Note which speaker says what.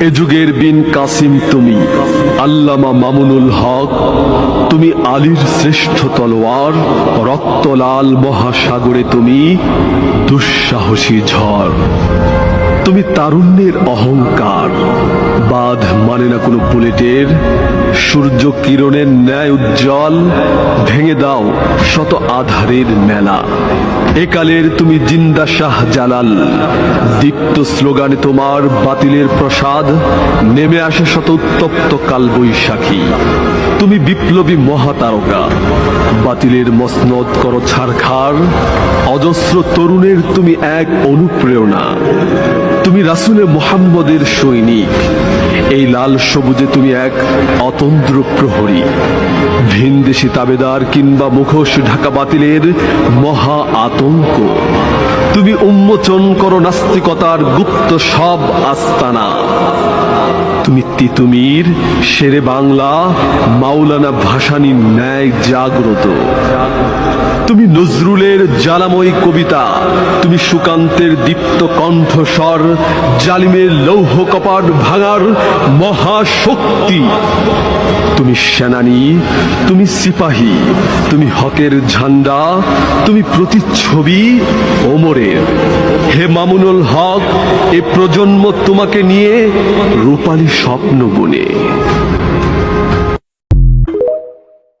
Speaker 1: এ যুগের বিন কাসিম তুমি, আল্লামা মামুনুল হক, তুমি আলীর শ্রেষ্ঠ তলোয়ার, রক্তলাল মহাসাগরে তুমি দুঃসাহসী ঝড়। তুমি তারুণ্যের অহংকার, বাঁধ মানে না কোনো বুলেটের সূর্য কিরণের ন্যায় উজ্জ্বল, ভেঙে দাও শত আধারের মেলা। একালের তুমি জিন্দা শাহ জালাল। দীপ্ত স্লোগানে তোমার বাতিলের প্রসাদ, নেমে আসে শত উত্তপ্ত কাল বৈশাখী তুমি বিপ্লবী মহাতারকা, বাতিলের মসনদ করো ছারখার, অজস্র তরুণের তুমি এক অনুপ্রেরণা। তুমি রাসুলে মোহাম্মদের সৈনিক। এই লাল সবুজে তুমি এক অতন্দ্র প্রহরী। ভিনদেশি তাবেদার কিংবা মুখোশ ঢাকা বাতিলের মহা আতঙ্ক। তুমি উন্মোচন করো নাস্তিকতার গুপ্ত সব আস্তানা। তুমি তিতুমির শেরে বাংলা, মাওলানা ভাসানীর ন্যায় জাগ্রত। তুমি নজরুলের জ্বালাময়ী কবিতা, তুমি সুকান্তের দীপ্ত কণ্ঠস্বর, জালিমের লৌহ কপাট ভাঙার মহাশক্তি। তুমি সেনানী, তুমি সিপাহী, তুমি হকের ঝান্ডা, তুমি প্রতিচ্ছবি ওমরের। হে মামুনুল হক, এ প্রজন্ম তোমাকে নিয়ে রূপালী স্বপ্ন বুনে